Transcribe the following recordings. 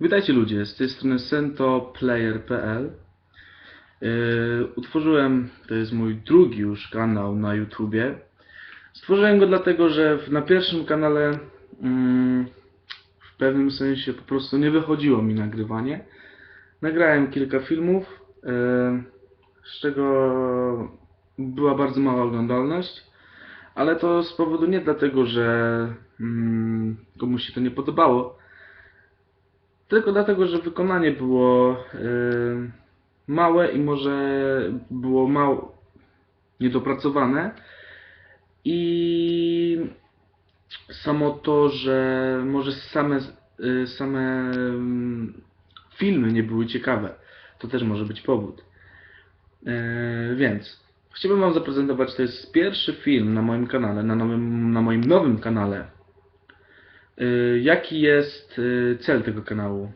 Witajcie ludzie, z tej strony sentoplayer.pl yy, Utworzyłem, to jest mój drugi już kanał na YouTubie. Stworzyłem go dlatego, że na pierwszym kanale mm, w pewnym sensie po prostu nie wychodziło mi nagrywanie. Nagrałem kilka filmów, yy, z czego była bardzo mała oglądalność, ale to z powodu nie dlatego, że mm, komuś się to nie podobało, tylko dlatego, że wykonanie było y, małe i może było mało niedopracowane. I samo to, że może same, y, same mm, filmy nie były ciekawe, to też może być powód. Y, więc chciałbym Wam zaprezentować, to jest pierwszy film na moim kanale, na, nowym, na moim nowym kanale. Y, Jaki jest y, cel tego kanału?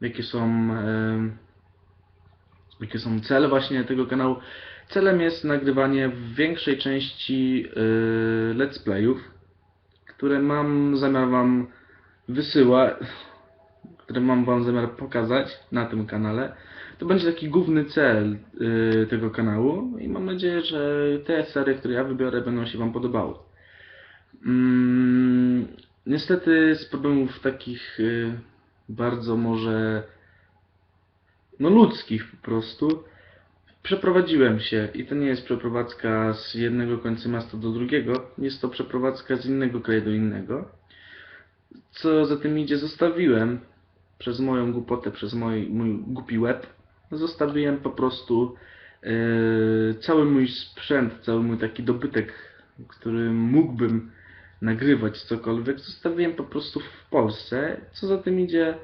Jakie są, y, jakie są cele właśnie tego kanału? Celem jest nagrywanie w większej części let's playów, które mam zamiar Wam wysyłać, które mam Wam zamiar pokazać na tym kanale. To będzie taki główny cel tego kanału i mam nadzieję, że te serie, które ja wybiorę, będą się Wam podobały. Mm, niestety z problemów takich y, bardzo może no ludzkich po prostu przeprowadziłem się. I to nie jest przeprowadzka z jednego końca miasta do drugiego, jest to przeprowadzka z innego kraju do innego. Co za tym idzie, zostawiłem przez moją głupotę, przez mój, mój głupi łeb, zostawiłem po prostu yy, cały mój sprzęt, cały mój taki dobytek, którym mógłbym nagrywać cokolwiek, zostawiłem po prostu w Polsce. Co za tym idzie,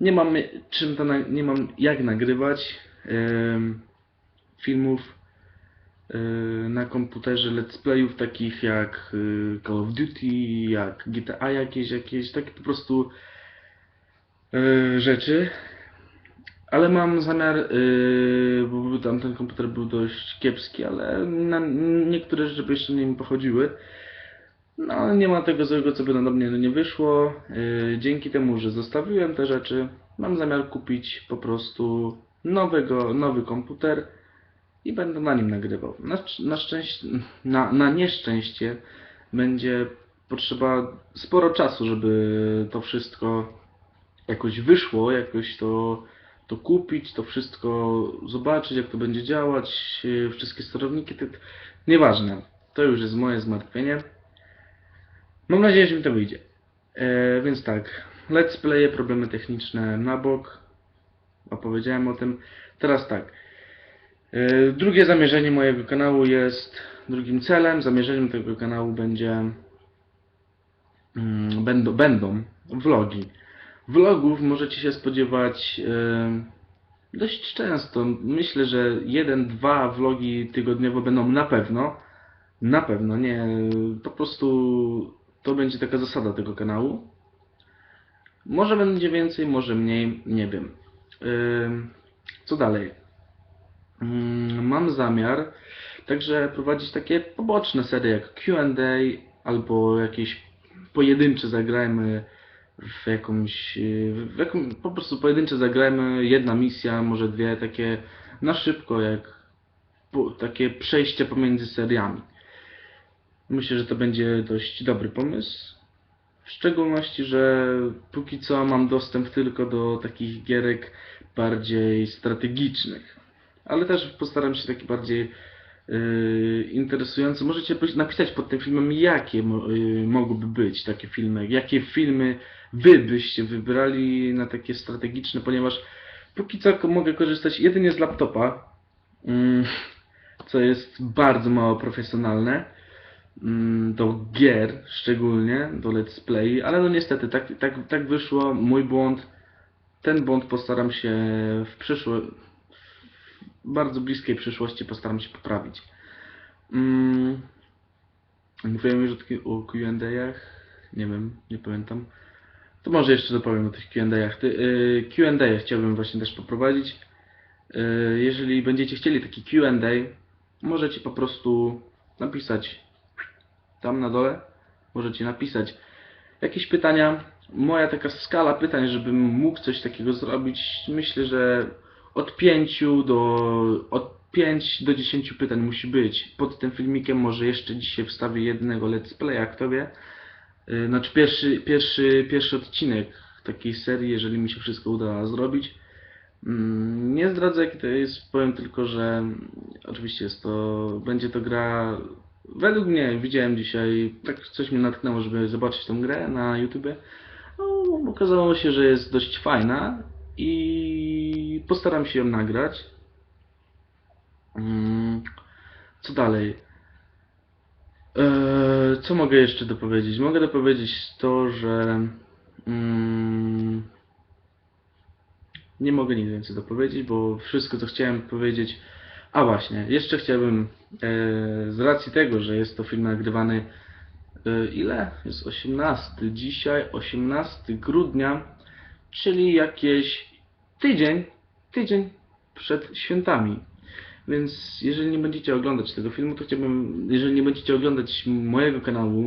nie mam czym to, nie mam jak nagrywać em, filmów e, na komputerze let's playów takich jak e, Call of Duty, jak GTA jakieś, jakieś takie po prostu e, rzeczy. Ale mam zamiar, e, bo tam ten komputer był dość kiepski, ale niektóre rzeczy jeszcze nie mi pochodziły. No, nie ma tego złego, co by na mnie nie wyszło. Yy, dzięki temu, że zostawiłem te rzeczy, mam zamiar kupić po prostu nowego, nowy komputer i będę na nim nagrywał. Na, na, szczęście, na, na nieszczęście będzie potrzeba sporo czasu, żeby to wszystko jakoś wyszło, jakoś to, to kupić, to wszystko zobaczyć, jak to będzie działać, yy, wszystkie sterowniki, to, nieważne. To już jest moje zmartwienie. Mam nadzieję, że mi to wyjdzie. E, więc tak, let's playe, problemy techniczne na bok. Opowiedziałem o tym. Teraz tak. E, drugie zamierzenie mojego kanału jest, drugim celem, zamierzeniem tego kanału będzie, mm, będą, będą vlogi. Vlogów możecie się spodziewać e, dość często. Myślę, że jeden, dwa vlogi tygodniowo będą na pewno. Na pewno, nie. Po prostu to będzie taka zasada tego kanału. Może będzie więcej, może mniej, nie wiem. Co dalej? Ym, Mam zamiar także prowadzić takie poboczne serie jak Q&A albo jakieś pojedyncze zagrajmy w jakąś, w po prostu pojedyncze zagrajmy, jedna misja, może dwie, takie na szybko, jak takie przejście pomiędzy seriami. Myślę, że to będzie dość dobry pomysł. W szczególności, że póki co mam dostęp tylko do takich gierek bardziej strategicznych. Ale też postaram się taki bardziej yy, interesujący. Możecie napisać pod tym filmem, jakie yy, mogłyby być takie filmy. Jakie filmy wy byście wybrali na takie strategiczne, ponieważ póki co mogę korzystać jedynie z laptopa, mm, co jest bardzo mało profesjonalne do gier szczególnie, do let's play, ale no niestety tak, tak, tak wyszło, mój błąd. Ten błąd postaram się w przyszło, w bardzo bliskiej przyszłości postaram się poprawić. Mm, mówiłem już o, Q&A'ach, nie wiem, nie pamiętam. To może jeszcze dopowiem o tych Q&A'ach. Y, Q&A chciałbym właśnie też poprowadzić. Y, Jeżeli będziecie chcieli taki Q&A, możecie po prostu napisać tam na dole możecie napisać jakieś pytania, moja taka skala pytań, żebym mógł coś takiego zrobić, myślę, że od 5 do od 5 do 10 pytań musi być. Pod tym filmikiem może jeszcze dzisiaj wstawię jednego let's playa, kto wie. Yy, Znaczy pierwszy, pierwszy, pierwszy odcinek takiej serii, jeżeli mi się wszystko uda zrobić. Mm, Nie zdradzę jaki to jest, powiem tylko, że oczywiście jest to, będzie to gra, według mnie, widziałem dzisiaj, tak coś mnie natknęło, żeby zobaczyć tą grę na YouTubie. No, okazało się, że jest dość fajna i postaram się ją nagrać. Mm, Co dalej? Eee, co mogę jeszcze dopowiedzieć? Mogę dopowiedzieć to, że mm, nie mogę nic więcej dopowiedzieć, bo wszystko co chciałem powiedzieć. A właśnie, jeszcze chciałbym e, z racji tego, że jest to film nagrywany e, ile? Jest 18 dzisiaj, 18 grudnia, czyli jakieś tydzień, tydzień przed świętami. Więc jeżeli nie będziecie oglądać tego filmu, to chciałbym, jeżeli nie będziecie oglądać mojego kanału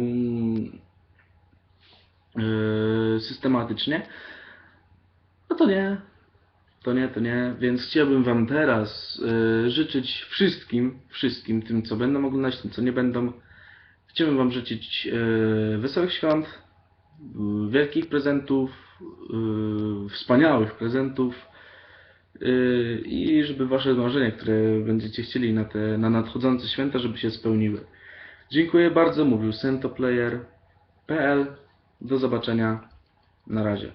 e, systematycznie, no to nie, to nie, to nie, więc chciałbym Wam teraz e, życzyć wszystkim, wszystkim tym, co będą oglądać, tym, co nie będą. Chciałbym Wam życzyć e, wesołych świąt, wielkich prezentów, e, wspaniałych prezentów e, i żeby Wasze marzenia, które będziecie chcieli na te na nadchodzące święta, żeby się spełniły. Dziękuję bardzo, mówił sentoplayer.pl. Do zobaczenia. Na razie.